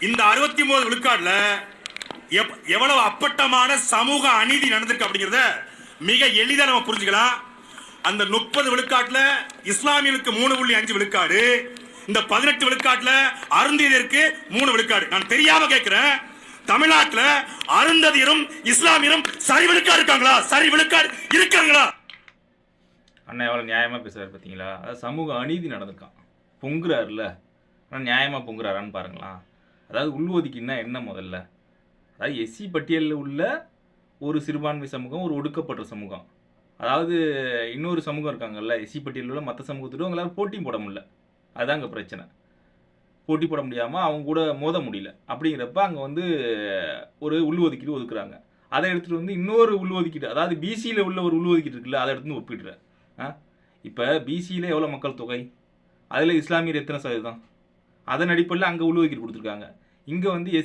இந்த அறுபத்தி மூணு விழுக்காடுல எப்- எவ்வளவு அப்பட்டமான சமூக அநீதி நடந்திருக்கு அப்படிங்கறத மிக எளிதா நம்ம புரிஞ்சுக்கலாம். அந்த முப்பது விழுக்காட்டுல இஸ்லாமியனுக்கு மூணு புள்ளி அஞ்சு விழுக்காடு இந்த பதினெட்டு விழுக்காட்டுல அருந்தியதற்கு மூணு விழுக்காடு. நான் தெரியாம கேட்கிறேன் தமிழ்நாட்டுல அருந்ததியரும் இஸ்லாமியரும் சரி விழுக்கா இருக்காங்களா? சரி விழுக்காடு இருக்காங்களா அண்ணன் எவ்வளோ நியாயமாக பேசுகிறார் பார்த்தீங்களா அதாவது சமூக அநீதி நடந்திருக்கான். பொங்குறாருல ஆனால் நியாயமாக பொங்குறாரான்னு பாருங்களா அதாவது உள்ஒதுக்கீடுனா என்ன முதல்ல? அதாவது எஸ்சி பட்டியலில் உள்ள ஒரு சிறுபான்மை சமூகம் ஒரு ஒடுக்கப்பட்ட சமூகம். அதாவது இன்னொரு சமூகம் இருக்காங்கல்ல எஸ்சி பட்டியலில் உள்ள மற்ற சமூகத்தோட அவங்களால போட்டி போட முடியல. அதுதான் அங்கே பிரச்சனை. போட்டி போட முடியாமல் அவங்க கூட மோத முடியல. அப்படிங்கிறப்ப அங்கே வந்து ஒரு உள்ஒதுக்கீடு ஒதுக்குறாங்க. அதை எடுத்துகிட்டு வந்து இன்னொரு உள்ஒதுக்கீடு அதாவது பிசியில் உள்ள ஒரு உள்ஒதுக்கீடு இருக்குல்ல அதை எடுத்து வந்து ஒப்பிடுற. இப்போ பிசியில் எவ்வளோ மக்கள் தொகை? அதில் இஸ்லாமியர் எத்தனை சதவீதம்? அதன் அடிப்படையில் அங்கே உள்ஒதுக்கீடு கொடுத்துருக்காங்க. இங்கே வந்து எஸ்